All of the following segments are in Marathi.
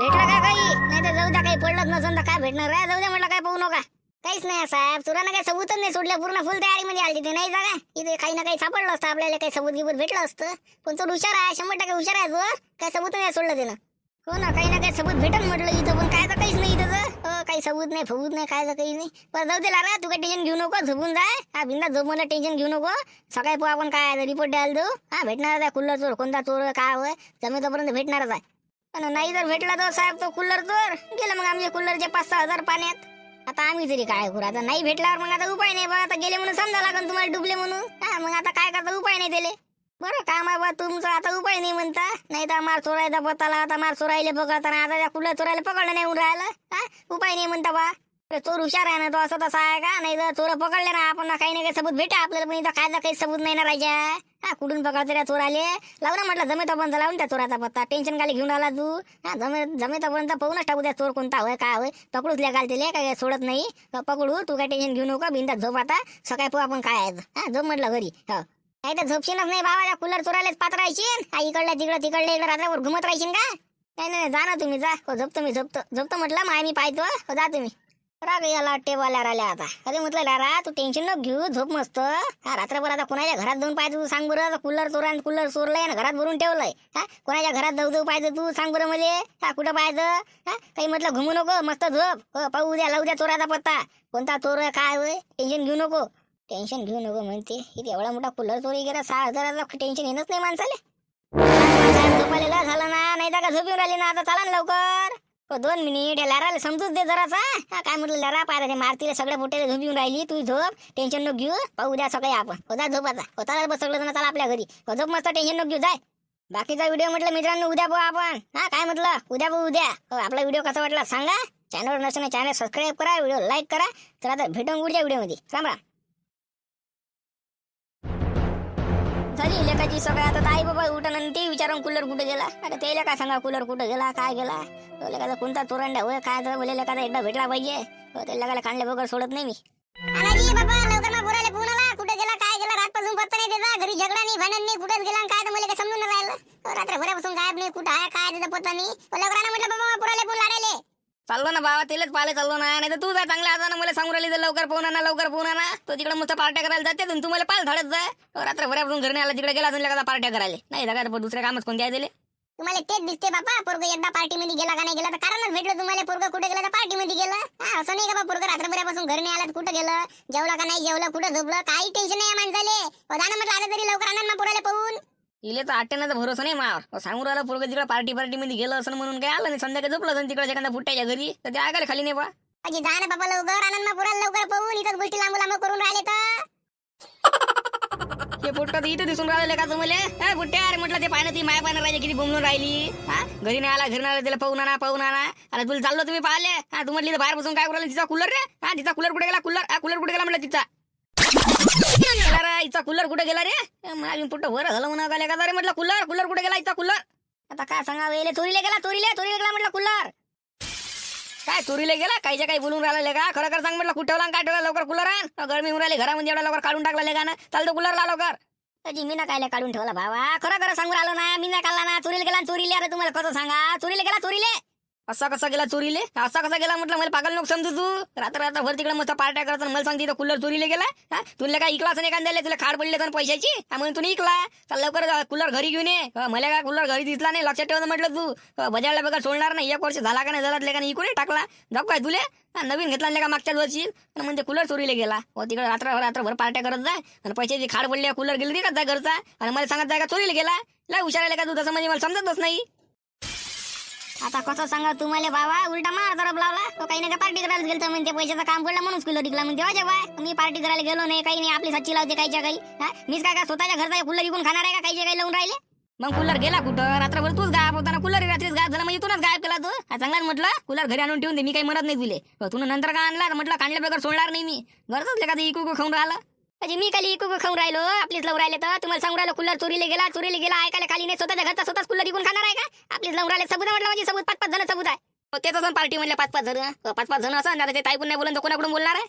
भेटला का काही? नाही तर जाऊ द्या काही पडलंच नसून तर काय भेटणार? आहे जाऊ द्या म्हटलं काय पाहू नका. काहीच नाही साहेब. चोरानं काही सबूतच नाही सोडलं पूर्ण फुल तयारीमध्ये आली ते नाही जागा. इथे काही ना काही सापडलं असतं. आपल्याला काही सबूत गिबूत भेटलं असतं. पण तो हुशार आहे. शंभर टक्के हुशार आहे तो काय सबूत नाही सोडलं त्यानं हो ना काही ना काही सबूत भेटन म्हटलं इथं. पण काय तर काहीच नाही इथं हो, काही सबूत नाही फबूत नाही काय तर काही नाही. पण जाऊ दे लारा. तू काही टेन्शन घेऊ नको. झोपून जाय हा बिंदा झोपून टेन्शन घेऊ नको. सकाळी पण आपण काय रिपोर्ट द्यायला देऊ. हा भेटणार आहे. खुल्ला चोर कोणता चोर काय होय जमेतोपर्यंत भेटणारच आहे. आणि नाही जर भेटला तर साहेब तो कूलर तर गेलं मग आमचे कूलरचे पाच सहा हजार पाण्यात. आता आम्ही तरी काय करू आता नाही भेटल्यावर मग आता उपाय नाही बा. आता गेले म्हणून समजा लागन तुम्हाला डुबले म्हणून. हा मग आता काय करता उपाय नाही दिले. बरं काम आहे बा तुमचं आता उपाय नाही म्हणता. नाही तर मार चोरायचा पत्ताला आता मार चोरायला पकडताना आता त्या कुलर चोरायला पकडलं नाही राहिलं. हा उपाय नाही म्हणता बा. चोर हुशार आहे ना तो असं तसा आहे का? नाही तर चोर पकडले ना आपण ना काही ना काही सबूत भेटा आपल्याला पण इथं काय काही सबूत नाही ना राहायच्या हा कुठून पकडते त्या चोराले लाव ना म्हटलं जमेत तोपर्यंत लावून त्या चोराचा पत्ता. टेन्शन काय घेऊन आला तू. हा जमे जमेत तोपर्यंत पाहूनच टाकू त्या चोर कोणता होय काय होय. पकडूच लेगाल त्याले काय सोडत नाही. पकडू तू काय टेन्शन घेऊ नको बिंदा झोप आता. सकाळी पाहू आपण काय आहे. हा झोप म्हटलं घरी. हो. नाही तर झोपशीनच नाही बाबा त्या कूलर चोरायलाच पात्र राहायची हा इकडल्या तिकडं तिकडलं इकडं रात्रभर घुमत राहायची का? नाही नाही जा ना तुम्ही जा. हो झोपतो मी झोपतो झोपतो म्हटलं माय मी पाहतो. हो जा तुम्ही. राग याला टेबलला राहिल्या आता अरे म्हटलं लारा तू टेन्शन नको घेऊ झोप मस्त. हा रात्रभर आता कोणाच्या घरात जाऊन पाहिजे तू सांग बरं. कूलर चोरा कूलर चोरलंय ना घरात भरून ठेवलंय. हा कोणाच्या घरात जाऊ जाऊ पाहिजे तू सांग बरं मध्ये हा कुठं पाहिजे हा काही म्हटलं घुमू नको मस्त झोप. हो पाहू उद्या लावू द्या चोराचा पत्ता. कोणता चोर आहे काय होय टेन्शन घेऊ नको. टेन्शन घेऊ नको म्हणते. इथे एवढा मोठा कूलर चोरी गेला सहा हजाराचा टेन्शन येणंच नाही माणसाले. झोपालेला झाला ना नाही तर का झोप येऊन राहिली ना? आता चला ना लवकर. हो, दोन मिनिट या समजूच दे जरासा काय म्हटलं लरा पाय ते मारतीला सगळ्या बोटेला झोप येऊन राहिली तू झोप टेन्शन नको घेऊ पाहू उद्या सकाळी आपण. होता झोपाचा. होता बस सगळं जण चला आपल्या घरी. हो, झोप मस्त टेन्शन नको घेऊ जाय. बाकीचा व्हिडिओ म्हटलं मित्रांनो उद्या पाहू आपण. हा काय म्हटलं? उद्या पाहू उद्या. हो, आपला व्हिडिओ कसा वाटला सांगा. चॅनलवर नसताना चॅनल सबस्क्राईब करा व्हिडिओ लाईक करा. चला तर भेटून उडच्या व्हिडिओमध्ये राम राम झाली लेखाची सगळं आता ताई आई बाबा उठा आणि ते विचारून कूलर कुठे गेला? अरे त्याला काय सांगा कूलर कुठे गेला काय गेला? तो लेखाचा कोणता तोरंडा? होय काय तर बोले लेखाचा एकदा भेटला पाहिजे. त्याला त्या लेखाला काढले बगर सोडत नाही मी. अरे बाबा लवकर मग बोलायला फोन आला. कुठे गेला काय गेला? रातपासून पत्ता नाही त्याचा घरी झगडा नाही भांडण नाही कुठेच गेला आणि काय तर मला समजून राहिलं. हो, रात्र भरापासून गायब नाही कुठं आहे काय त्याचा पत्ता नाही. हो, लवकर ना म्हटलं बाबा पुराले फोन लाडायले चाललो ना बाबा तिलाच पाले चाललो ना. नाही तर तू जा चांगला आता मला सांगून राहिली तर लवकर पोहना ना लवकर पोहणार ना. तो तिकडे मस्त पार्ट्या करायला जाते तू मला पाल धडत जाय रात्र घरी नाही आला तिकडे गेला अजून पार्ट्या करायला. नाही जागा दुसऱ्या कामच कोणते आहे दिले? तुम्हाला तेच दिसते बाबा पोरग एकदा पार्टी मध्ये गेला का नाही गेला तर कारणच भेटलं तुम्हाला पोरग कुठे गेला तर पार्टी मध्ये गेलं असं नाही का पोरग रात्रभरापासून घरी नाही आला कुठे गेलं जेवला का नाही जेवलं कुठं झोपलं काही टेन्शन नाही माणसाले. हो, जाणं म्हटलं आलं तरी लवकर आणा पोराला पाहून. इले तर आठवण्याचा भरोसा नाही मावर सांगून राहिला पोरग तिकडे पार्टी पार्टी मध्ये गेलं असं म्हणून काय आलं नाही? संध्याकाळी झोपलं असं तिकडे एखाद्या फुट्याच्या घरी? तर ते ऐकायला खाली नाही बा. अजी जा ना बाबा लवकर. आनंद पुराला लवकर पाहून. इथंच गोष्टी लांब लांब करून राहिले तर. हे तर इथं दिसून राहिलं का तुम्हाला? बुट्ट्या? अरे म्हटलं ते पाहिलं ती माया राहिली किती बोंबलून राहिली. हा घरी नाही आला घरी नाही आला त्याला पाहून आणा पाहून आणा अरे तुला चाललो तुम्ही पाहिले हा तू म्हटली बाहेर बसून काय करू? तिचा कूलर रे? हा तिचा कूलर कुठे गेला? कूलर हा कूलर कुठे गेला म्हटलं तिचा? इचा कूलर कुठे गेला रे? माझी पुट्ट वर झालं म्हणा का रे म्हटलं? कूलर कूलर कुठे गेला इचा कूलर? आता काय सांगा वेले चोरीला गेला चोरीले चोरीला गेला म्हटलं कूलर. काय चोरीला गेला? काहीच्या काही बोलून राहिला का? खरं खरं सांग म्हटलं कुठे ठेवला काय ठेवला लवकर कूलर आण? गरमी होऊन राहिली घरामध्ये एवढा लवकर काढून टाकला लेगा ना चालतो कूलर ला लवकर. अजी मी ना काय काढून ठेवला भावा खरं खरं सांगून आलो ना मी ना काढला ना चोरीला गेला आणि चोरीले. अरे तुम्हाला कसं सांगा? चोरीला गेला चोरीले. असा कसा गेला चोरीले? असा कसा गेला म्हटलं मला पागल नको समजू तू. रात्र रात्र भर तिकडे मस्त पार्ट्या करत मला सांगते इथं कूलर चोरीला गेला. हा? तुला काय इकलाच नाही कांद्याला? तुला खाड पडले तर पैशाची? म्हणून तू इकला. चल लवकर कूलर घरी घेऊन ये. मला काय कूलर घरी दिसला नाही लक्षात ठेवत म्हटलं तू. हा, बजारला बघा सोडणार नाही. एक वर्ष झाला का नाही झाला का इकडे टाकला. जाऊ काय तुले? नवीन घेतला नाही का मागच्याच वर्षी? म्हणजे कूलर चोरीला गेला. हो तिकडे रात्र रात्रभर पार्ट्या करत जाय आणि पैशाची खाड पडली कूलर गेली का जाय घरचा? आणि मला सांगत जाय का चोरीला गेला? लय हुशार आहे का तू? तसं म्हणजे मला समजतच नाही. आता कसं सांगा तुम्हाला बाबा उलटा मार तरफ लावला. तो काही नाही पार्टी करायला गेलो म्हणते पैशाचं काम पडलं म्हणून स्कूल टिकला म्हणते. हो वाजे बाय मी पार्टी करायला गेलो नाही काही नाही आपली सच्ची लावते काहीच्या काही. मीच काय काय स्वतःच्या घरचा कूलर विकून खाणार आहे का काही काही लावून राहिले? मग कूलर गेला कुठं? रात्रभर तूच गायब होताना कूलर रात्रीच गायब झाला मग तूच गायब केला तू. चांगला म्हटलं कूलर घरी आणून ठेवून दे मी काही म्हणत नाही तुले तू नंतर का आणला? म्हटलं काढल्या बगर सोडणार नाही मी. घरच लेखा इकू खाऊन राहिला. म्हणजे मी खाली इकू खाऊन राहिलो. आपलीच लावून राहिले तर. तुम्हाला सांगून राहिलो कूलर चोरीला गेला चोरीला गेला. ऐकायला खाली नाही? स्वतःच्या घरचा स्वतःच कूलर विकून खाणार आहे का? आपलीच लावून राहिले. सबूत म्हटलं म्हणजे सबूत. पाच पाच जण सबूत आहे. हो, तेच असं पार्टी म्हणलं पाच पाच जण. पाच पाच जण असं. ते ताईकून नाही बोलून तर कोणाकडून बोलणार आहे?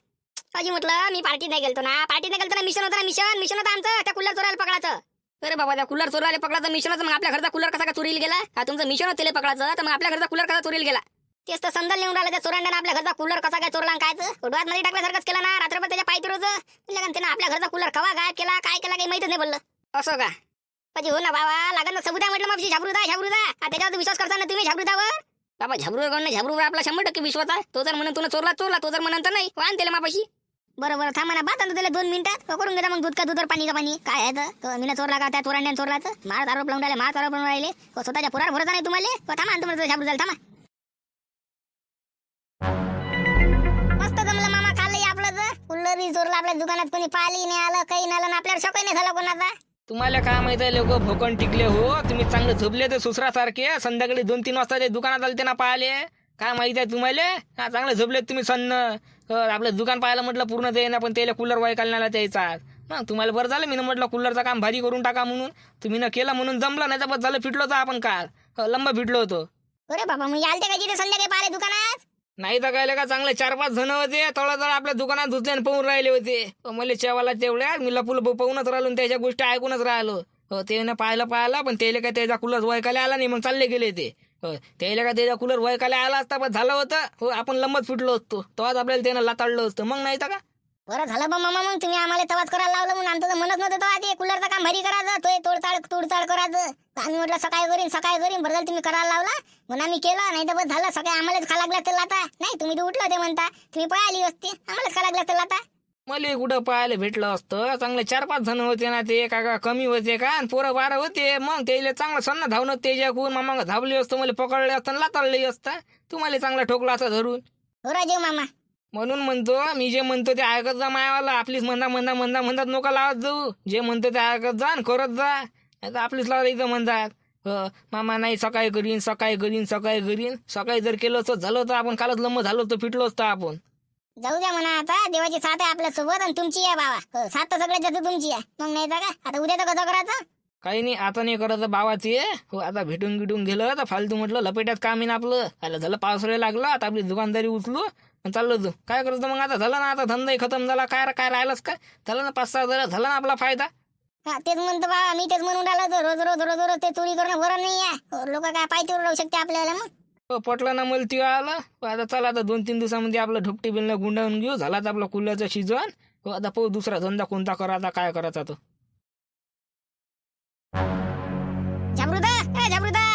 अजी म्हटलं मी पार्टी नाही गेलतो ना. पार्टी नाही गेलतो ना. मिशन होतं ना मिशन मिशन होतं आमचं. त्या कूलर चोरायला पकडायचं. अरे बाबा त्या कूलर चोरला पकडाचं मिशनच मग आपल्या घरचा कूलर कसा का चोरीला गेला? हा तुमचं मिशन होतं पकडायचं. तर मग आपल्या घरचा कूलर कसा चोरीला गेला? तेच तर संदल नेऊन राहिला त्या चोरांड्यानं आपल्या घरचा कूलर कसा काय चोरला कायचं? डोळ्यात मध्ये टाकल्यासारखंच केला ना रात्रभर त्याच्या पाय रोज. त्यानं आपल्या घरचा कूलर कवा गायब केला काय केला काही माहितच नाही पडलं. असं का? म्हणजे हो ना बाबा लागत ना सबुदा म्हटलं मग झाबरुदा झाबरुदा. त्याच्यावर विश्वास करता ना तुम्ही झाबरुदावर? बाबा झाबरूवर झाबरूवर आपला शंभर टक्के विश्वास आहे. तो जर म्हणून तुला चोरला चोरला तो जर म्हणून तर नाही. वाहन त्याला मापाशी. बरं बरं थांबा ना बात त्याला दोन मिनिटात. करून घेता मग दूध का दूध पाणी का पाणी. काय आहे मीनं चोरला का त्या चोरांनी चोरला तर मार आरोप लावून राहिले मार आरोप लावून राहिले. स्वतःच्या पुरार भरोसा नाही तुम्हाला? थांबा तुम्हाला झाबरू झालं थांबा. तर कुल्लरी चोरला आपल्या दुकानात कोणी पाली नाही आलं काही नाही आलं आणि आपल्याला शोकही नाही झाला कोणाचा? तुम्हाला काय माहीत आहे लोक भोकण टिकले हो? तुम्ही चांगले झोपले ते सुसरासारखे. संध्याकाळी दोन तीन वाजता ते दुकानात आले ते ना पाहिले. काय माहीत आहे तुम्हाला? हा चांगले झोपले तुम्ही सन्न. आपलं दुकान पाहायला म्हटलं पूर्ण ते ना पण त्याला कूलर वाय काढण्याला त्याचा. मग तुम्हाला बरं झालं मी म्हटलं कूलरचं काम भारी करून टाका म्हणून. तुम्ही न केलं म्हणून जमलं नाही तर बस झालं फिटलो होतो आपण काल. हो, लंब फिटलो होतो. अरे बाबा मग यालते का जिथे संध्याकाळी पाहिले दुकानात? नाही तर का चांगले? चार पाच जण होते थोडा जरा आपल्या दुकानात धुतल्याने पाहून राहिले होते. मला चेवाला तेवढ्या मी लपूल पाहूनच राहिलो आणि त्याच्या गोष्टी ऐकूनच राहिलो. हो ते ना पाहायला पण त्याला काय त्याचा कूलर वयकाला आला नाही मग चालले गेले ते. हो त्याला काय त्याचा कूलर वयकाला आला असता पण झालं होतं. हो आपण लंबत फुटलो असतो. तेव्हाच आपल्याला त्यानं लाताडलं असतं. मग नाही तर का? बरं झालं बा मामा मग तुम्ही आम्हाला तवाच करायला लावलं म्हणून. आमचं तर म्हणत नव्हतं तेव्हा ते कूलरचं काम भरी करायचं. तो तोडताड तोडताड करायचं. आम्ही म्हटलं सकाळी करीन सकाळी करीन बरं झालं तुम्ही करायला लावला. म्हणून आम्ही केलं. नाही तर बस झालं. सकाळी आम्हालाच खा लागला तर लाता. नाही तुम्ही तर उठलं ते म्हणता तुम्ही पळाली असते. आम्हालाच खा लागला तर लाता. मला कुठं पाहायला भेटलं असतं? चांगले चार पाच जण होते ना ते. का का कमी होते का? आणि पोरं बारा होते. मग त्याला चांगलं सन्ना धावणं त्याच्याकडून. मामा धावले असतं मला पकडले असतं आणि लाताडले असतं. तुम्हाला चांगला ठोकला असता धरून. हो राजीव मामा. म्हणून म्हणतो मी जे म्हणतो ते ऐकत जा मायावाला. आपलीच म्हणता म्हणता म्हणता म्हणतात नोका लावत जाऊ. जे म्हणतो ते ऐकत जा आणि करत जा. तर आपलीच लावत इथं म्हणतात मामा नाही सकाळी करीन सकाळी करीन सकाळी करीन सकाळी जर केलं असतं झालं तर आपण कालच लंब झालो तर फिटलो असतं आपण. जाऊ द्या म्हणा आता देवाची साथ आहे आपल्यासोबत आणि तुमची आहे बाबा. हो, साथ तर सगळ्यात जास्त तुमची आहे. मग नाही तर का आता उद्या तर कसं करायचं? काही नाही आता नाही करत बाबाची हो आता भेटून गिटून गेलं तर फालतू म्हटलं लपेट्यात काम येईन आपलं. आलं झालं पावसाळ्या लागलं आता आपली दुकानदारी उचलू चाललो तू काय करतो मग आता? झालं ना आता धंदाही खतम झाला काय काय राहिलंच काय? झालं ना पाच सहा हजार झाला ना आपला फायदा. हा तेच म्हणतो बाबा मी तेच म्हणून राहिलो होतो. रोज रोज रोज रोज ते चोरी करणं बरं नाही आहे. लोक काय पायथीवर राहू शकते आपल्याला मग. हो, पटलं ना मला ती आलं. हो, आता चला आता दोन तीन दिवसामध्ये आपलं ढुकटी बिलनं गुंडाळून घेऊ. झाला तर आपला कुल्ल्याचं शिजन हो आता पाहू दुसरा धंदा कोणता करायचा काय करायचा तो. झाबरुदा ए झाबरुदा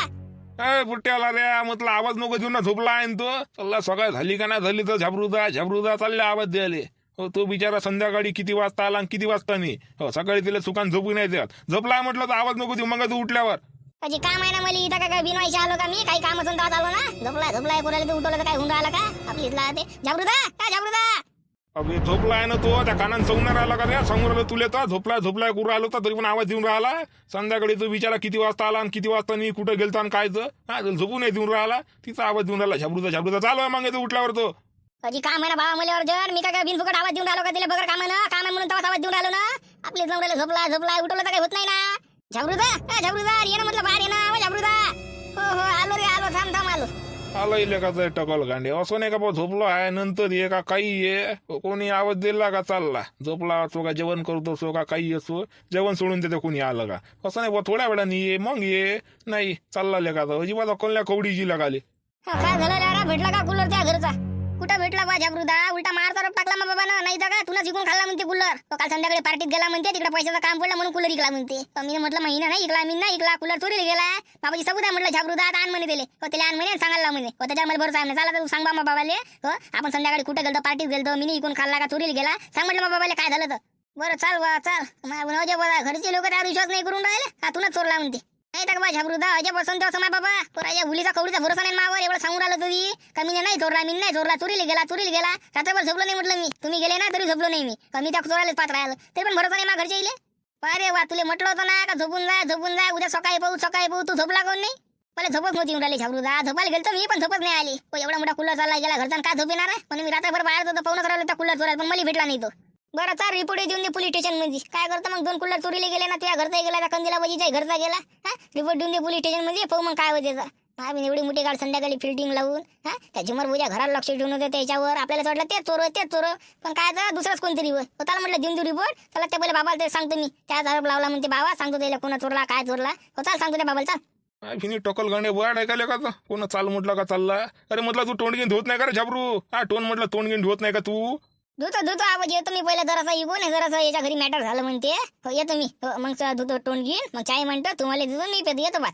काय बुट्ट्याला रे म्हटलं आवाज नको देऊ ना झोपला आहे न तो. चल्ला सकाळ झाली का नाही झाली तर झाबरुदा झाबरुदा चालले आवाज द्यायले. हो तो बिचारा संध्याकाळी किती वाजता आला आणि किती वाजता नाही? हो सकाळी तिला सुकान झोपू नाही देत. झोपला म्हटलं तर आवाज नको देऊ मग तू उठल्यावर. अजी काम आहे ना मला इथं काय बिनवायचे आलो का मी? काही काम असून तेव्हा आलो ना? झोपलाय झोपलाय कोणाला ते उठवलं तर काय होऊन राहिलं का? आपली इथला ते झाबरुदा काय झाबरुदा अबे झोपला आहे ना तो त्या कानान सांगून राहिला का रे सांगून राहिलो तुले तर झोपलाय झोपलाय कुठं आलो तर तरी पण आवाज देऊन राहिला. संध्याकाळी तो बिचारा किती वाजता आला आणि किती वाजता नाही कुठं गेलता आणि कायचं हा झोपू नाही देऊन राहिला. तिचा आवाज देऊन राहिला झाबरुदा झाबरुदा चालू आहे मग तो उठल्यावर तो. अजी काम आहे ना बाबा मला अर्जन मी काय बिनफुकट आवाज देऊन राहिलो का तिला बगर काम ना काम आहे म्हणून तेव्हा आवाज देऊन राहिलो ना? आपली जमलेलं झोपला झोपला उठवलं तर काही होत नाही ना. झाबरुदा? ए झाबरुदा ये ना म्हटलं बाहेर ये ना. ओ झाबरुदा. हो हो आलो रे आलो थांब थांब आलो. आलं इलेकाचं टकल गांडे. असं नाही का बा झोपलो आहे नंतर ये का काही ये? कोणी आवाज दिला का चालला? झोपला असो का जेवण करतो असो का काही असो जेवण सोडून देते कोणी आलं का? असं नाही बा थोड्या वेळाने ये मग ये. नाही चालला लेखाचा अजिबात कोणल्या कवडीची लगाले. हा, काय झालं भेटला का कूलर त्या घरचा? कुठं भेटला बा झाबरुदा उलटा मारचा रोप टाकला मग बाबा ना नाही तर का तुला शिकून खाल्ला म्हणते कूलर. तो काल संध्याकाळी पार्टीत गेला म्हणते. तिकडे पैशाचं काम पडलं म्हणून कूलर इकला म्हणते. मी म्हटलं महिना नाही इकला मी नाही इकला कूलर चोरीला गेला बाबाजी सबुदा म्हटलं झाबरुदा आता आण म्हणे दिले हो त्याला आण म्हणे सांगायला म्हणे. हो त्याच्या मला भरोसा आहे चला तर तू सांग मग बाबाले. हो आपण संध्याकाळी कुठे गेलतो? पार्टीत गेलो मी इकून खाल्ला का चोरीला गेला? सांग म्हटलं मग बाबाले काय झालं तर? बरं चाल बा चाल. माझ्या घरचे लोक त्यावर विश्वास नाही करून राहिले. हा तुलाच चोरला म्हणते. नाही तर बा झाबरुदा अजय बसंत असं माय बाबा? या मुलीचा कवडीचा भरोसा नाही मावर. एवढं सांगून राहिलं तुम्ही कमी नाही चोरला मी नाही चोरला चोरीला गेला चोरीला गेला. रात्रभर झोपलो नाही म्हटलं मी. तुम्ही गेले ना तरी झोपलो नाही मी. कमी त्या चोरायलाच पात्र राहिलं. तरी पण भरोसा नाही मा घरच्या इले? अरे वा तुले म्हटलं होतं ना का झोपून जा झोपून जा. उद्या सकाळी पाहू सकाळी पाहू. तू झोपला कोण नाही? मला झोपच नव्हती येऊन राहिली झाबरुदा झोपायला गेलतो मी पण झोपच नाही आली. एवढा मोठा कूलर चालला गेला घरचा काय झोप येणार आहे? म्हणून मी रात्रभर बाहेर होतो पाहूनच राहिलो त्या कूलर चोरायला पण मला भेटला नाही तो. बरं चार रिपोर्ट देऊन दे पोलीस स्टेशनमध्ये. काय करतो मग? दोन कुलर चोरीला गेले ना तुझ्या घरचा गेला त्या कंदीला बाजीच्या घरचा गेला. हा? रिपोर्ट देऊन दे पोलीस स्टेशनमध्ये पाहू मग काय होते तर. आम्ही एवढी मोठी गाड संध्याकाळी फिल्डिंग लावून हा? त्याच्यावर उद्या घरात घराला लक्ष ठेवून होतं त्याच्यावर. आपल्याला वाटलं तेच चोर तेच चोर. पण काय तर दुसरंच कोणतरी होय त्याला म्हटलं देऊन देऊ रिपोर्ट त्याला ते पहिले बाबाला ते सांगतो मी. त्याच आरोप लावला म्हणते बाबा सांगतो त्याला कोणा चोरला काय चोरला. हो चाल सांगतो त्या बाबाला चाल. फिनी टोकल गाणे वाढ ऐकायला का कोण चाल म्हटलं का चालला? अरे म्हटलं तू तोंड घेऊन धुवत नाही का रे झाबरू? हा टोन म्हटलं तोंड घेऊन धुवत नाही का तू? धुतो धुतो आवाज येतो मी पहिला जरासा इगो नाही जरासा याच्या घरी मॅटर झालं म्हणते. हो येतो मी. हो, मग स- धुतो तोंड घेईन मग चाय म्हणतो तुम्हाला देतो मी पेतो येतो बात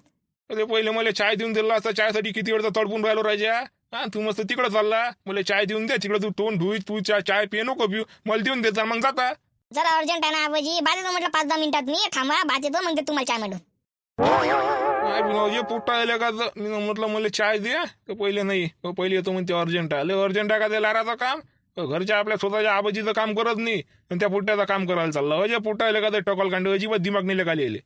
अरे पहिले मला चाय देऊन दिला असता चायसाठी किती वेळचा तडपून राहिलो राजा? हा तू मस्त तिकडे चालला. मला चाय देऊन दे तिकडे तू तोंड धुई तू चा- चाय पिये नको पिऊ. मला देऊन देत जा मग जाता. जरा अर्जंट आहे ना आबाजी. बाद येतो म्हटलं पाच दहा मिनिटात मी. थांबा बाद येतो मग ते तुम्हाला चाय म्हणून. ये का ज- मी म्हटलं मला चाय दे तर पहिले नाही. तो पहिले येतो म्हणते अर्जंट आले अर्जंट आहे का ते लाराचं काम? घरच्या आपल्या स्वतःच्या आबाजीचं काम करत नाही आणि त्या पुट्ट्याचं काम करायला चाललं. अजय पोट्टा का ते टकल कांड अजिबात दिमाग नाही खाली आले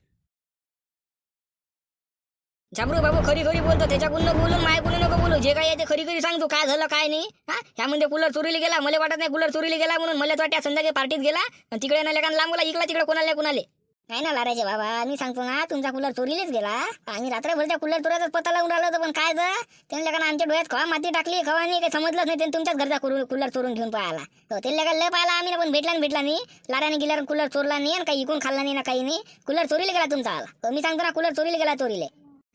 झामरू बाबू खरी खरी बोलतो. त्याच्याकडून नको बोलून माझ्याकडून नको बोलू. जे काय आहे ते खरी खरी सांगतो. काय झालं काय नाही? हा? ह्यामध्ये कूलर चोरीला गेला. मला वाटत नाही कूलर चोरीला गेला म्हणून मला वाटतं संध्याकाळी पार्टीत गेला. आणि तिकडे नाही का लांब गेला इकला तिकडे कोणाला नाही कोणाले. नाही ना लाराजे बाबा मी सांगतो ना तुमचा कूलर चोरीलेच गेला. आम्ही रात्रभर त्या कूलर चोराचाच पत्ता लावून राहिलो होतो पण काय जर त्यांना का आमच्या डोळ्यात खवा माती टाकली खवा नाही काही समजलंच नाही त्यांनी तुमच्याच घरचा कूलर चोरून घेऊन पाहिला. हो त्यांना का लय पाहिला आम्ही ना पण भेटला भेटला नाही. लाराने गेल्यावर कूलर चोरला नाही आणि काही इकून खाल्ला नाही ना काही नाही. कूलर चोरीला गेला तुमचा आला. हो, मी सांगतो ना कूलर चोरीला गेला चोरीले.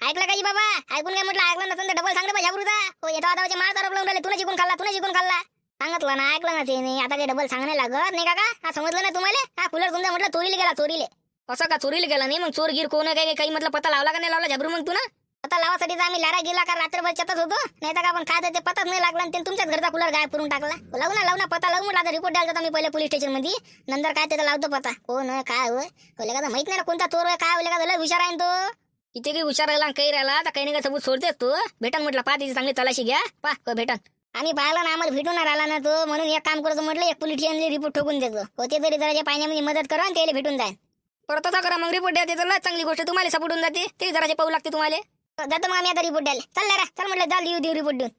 ऐकलं काही बाबा? ऐकून काय म्हटलं ऐकलं नसतं डबल सांगतो पाहिजे जाबरूदा हो येतो आता मार आरोप लावून राहिले तुला जिकून खाल्ला तुला जिकून खाल्ला. सांगितलं ना ऐकलं ना ते नाही आता काही डबल सांगणे लागत नाही काका. का हा समजलं ना तुम्हाला? हा कूलर तुमचा म्हटलं चोरीला गेला चोरीले. असं का चोरीला गेला? नाही मग चोर गिर कोण काही काही म्हटलं पत्ता लावला का नाही लावला झाबरू मग तू ना आता लावासाठी तर आम्ही लारा गेला का? रात्रभर चतच होतो. नाही तर का आपण काय ते पताच नाही लागला आणि तुमच्याच घरचा कूलर गायब करून टाकला. लावू ना लावू ना पता लावून म्हटलं रिपोर्ट द्यायला आम्ही पहिले पोलीस स्टेशनमध्ये नंतर काय त्याचा लावतो पता? कोण आहे काय होय? बोले का माहीत नाही ना कोणता चोर आहे काय बोले का लय हुशार आहे ना तो. किती काही हुशार राहिला आणि काही राहिला तर काही नाही काही सबूत सोडतेस तू? भेटन म्हटलं पा तिची चांगली तलाशी घ्या. पा हो, भेटन? आम्ही पाहिला ना आम्हाला भेटून राहिला ना तो. म्हणून एक काम करतो म्हटलं एक पोलीस स्टेशनला रिपोर्ट ठोकून देतो. होते तरी जरा पाण्यामध्ये मदत करा आणि त्याला भेटून जाईल परत तसा करा मग रिपोर्ट द्या ते तर चांगली गोष्ट तुम्हाला सपोर्ट होऊन जाते. ते जराचे पाहू लागते तुम्हाला. जातो मग आम्ही आता रिपोर्ट द्यायला. चल रे. चल म्हटलं जाल देऊ देऊ रिपोर्ट देऊन.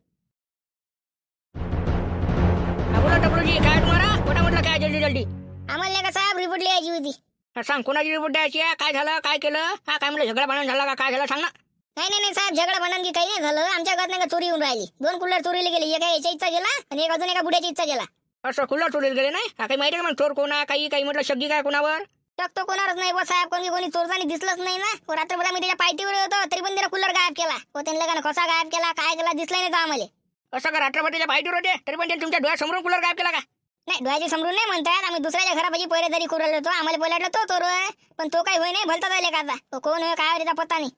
बोला टपरूजी काय तुम्हाला? कोणा म्हटलं काय जल्दी जल्दी? आम्हाला नाही का साहेब रिपोर्ट लिहायची होती. हा, सांग कोणाची रिपोर्ट द्यायची आहे? काय झालं? काय केलं? हा काय म्हटलं झगडा भांडण झाला का? काय झालं? सांग ना. नाही नाही नाही साहेब झगडा भांडण की काही नाही झालं. आमच्या घरात नाही का चोरी येऊन राहिली. दोन कुल्लर चोरीला गेले. एका याच्या इच्छा गेला आणि एक अजून एका बुड्याची इच्छा गेला. असं खुल्ला चोरीला गेले नाही? हा, काही माहिती आहे का मग? चोर कोणा काही काही म्हटलं शब्दी काय कोणावर? टकतो कोणावरच नाही बस साहेब. कोणी कोणी चोरतानी दिसलंच नाही ना. हो रात्रभर आम्ही त्याच्या पायतीवर होतो तरी पण त्याला कुल्लर गायब केला. हो त्यांना का कसा गायब केला काय केला दिसला नाही तो आम्हाला. असं का रात्रपतीच्या बाहेर होते? तरी पण त्यांनी तुमच्या डोळ्यासमोरून कूलर गायब केला का? नाही डोळ्याची समजून नाही म्हणतात. आम्ही दुसऱ्याच्या घरापाशी पहिरेदारी करू राहिलो होतो आम्हाला बोला वाटलं तो चोर. आहे पण तो काही होय नाही भलता झाले का आता? तो कोण होय काय त्याचा पत्ता नाही.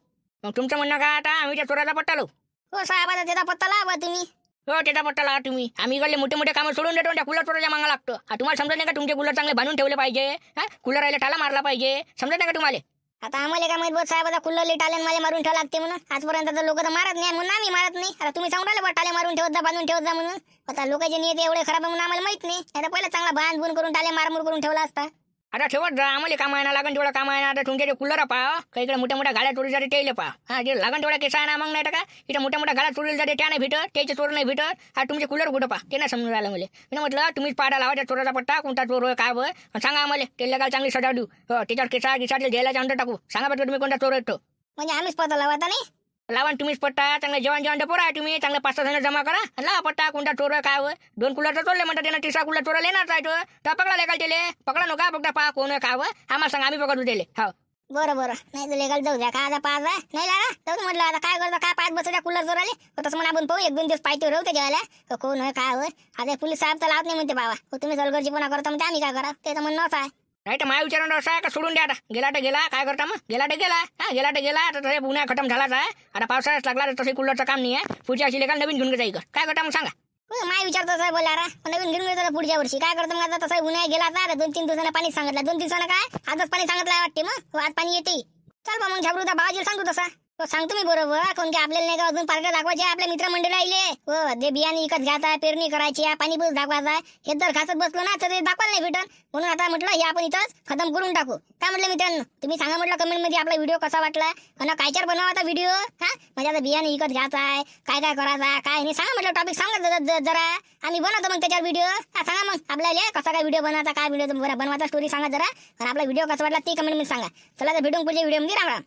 मग तुमचं म्हणणं काय आता? आम्ही त्या चोराला पट्टा लावू. हो साहेब आता त्याचा पत्ता लावा तुम्ही. हो त्याचा पट्टा लावा तुम्ही. आम्ही इकडले मोठे मोठे कामं सोडून देतो त्या कुलर चोराच्या मागा लागतो. हा, तुम्हाला समजत नाही का तुमचे कुलर चांगले बांधून ठेवले पाहिजे? हा कुलर राहिले टाला मारला पाहिजे. समजत नाही का तुम्हाला? आता आम्हाला काय माहीत बघ साहेब आता कुल्लर लेट मला मारून ठेवा लागते म्हणून. आजपर्यंत तर लोक तर मारत नाही म्हणून आम्ही मारत नाही. आता तुम्ही सांगू राहिले टाले मारून ठेवत जा बांधून ठेवत जा म्हणून. आता लोकांचे नियत एवढे खराब आहे म्हणून आम्हाला माहीत नाही. आता पहिला चांगला बांध बुन करून टाले मारमूर करून ठेवला असता. आता ठेवत जा आम्हाला काम आहे ना लागण तेवढं काम आहे ना आता तुमच्या जे कूलर पाहा काही इकडे मोठ्या मोठ्या गाड्या जाते टेले पहा हा जे लागण तेवढा केस आहे ना मग नाही का? इथं मोठ्या मोठ्या गाड्या चोरीला जाते त्या नाही भेटत त्याचे चोर नाही भेटत. हा तुमचे कूलर कुठं पहा ते नाही समजून राहिलं मला. मी म्हटलं तुम्हीच पाडा लावा त्या चोराचा पट्टा कोणता चोर होय काय होय सांगा आम्हाला त्याला काय चांगली सजा देऊ. हो त्याच्यावर केसा गिसा द्यायला अंडर टाकू. सांगा बरं तुम्ही कोणता चोर येतो म्हणजे आम्हीच पत्ता लावा नाही? लावा तुम्हीच पट्टा चांगलं जेवण जेवण डपोर आहे तुम्ही चांगलं पाच सहा जण जमा करा. आणि लावा पट्टा कोणता चोर आहे काय होय दोन कुलर तर चोरले म्हणतात त्यांना तिसरा कुलर चोरा येणार आहे तो. तर पकडा लेकाल त्याले. पकडा नका फक्त पहा कोण आहे काय होय आम्हाला सांगा आम्ही पकडू त्याले. हो. बरं बरं. नाही तर लेगाल जाऊ द्या. काय आता पाच आहे नाही लागा. जाऊ म्हटलं आता. काय करतो? काय पाच बसल्या कुल्लर जोर आले तसं म्हणून आपण पाहू. एक दोन दिवस पाहिजे राहू त्याच्यावाला कोण काय होय आता पोलीस साहेब तर लावत नाही म्हणते बाबा. तुम्ही सलगर्जीपणा करता म्हणते आम्ही काय करा त्याचं म्हणणं असं आहे. नाही तर माझ्या विचारानं असं आहे का सोडून द्या आता? गेला तर गेला काय करता मग? गेला तर गेला. हा गेला तर गेला आता तसे पुण्या खतम झालाच आहे. आता पावसाळ्यात लागला तर तसे कुलरचं काम नाही आहे. पुढच्या वर्षी लेखा नवीन घेऊन जाईल काय करता मग सांगा. माय विचार तसा बोला रा नवीन घेऊन गेलो पुढच्या वर्षी. काय करतो मग आता? तसा उन्हाळ्या गेला आता. दोन तीन दिवसांना पाणी सांगितलं. दोन दिवसानं काय? आजच पाणी सांगितलं वाटते मग. हो, आज पाणी येते. चल बा मग झाबरू बाबाजीला सांगतो तसा. हो, सांगतो मी बरोबर. कोण की आपल्याला नाही का अजून पार्ट्या दाखवायचे आपल्या मित्रमंडळी राहिले. हो जे बियाणे विकत घ्यायचा पेरणी करायची पाणी बस दाखवायचा. हे जर घासत बसलो ना तर ते दाखवायला नाही भेटन म्हणून आता म्हटलं हे आपण इथंच खतम करून टाकू. काय म्हटलं मित्रांनो? तुम्ही सांगा म्हटलं कमेंटमध्ये आपला व्हिडिओ कसा वाटला. आणि कायच्यावर बनवा आता व्हिडिओ हा? म्हणजे आता बियाणे विकत घ्यायचा आहे काय काय करायचा आहे काय नाही. सांगा म्हटलं टॉपिक सांगा जरा आम्ही बनवतो मग त्याच्यावर व्हिडिओ. सांगा मग आपल्याला कसा काय व्हिडिओ बनवायचा काय व्हिडिओ बनवायचा स्टोरी सांगा जरा. आणि आपला व्हिडिओ कसा वाटला ते कमेंटमध्ये सांगा. चला तर भेटून पुढच्या व्हिडिओमध्ये राम राम.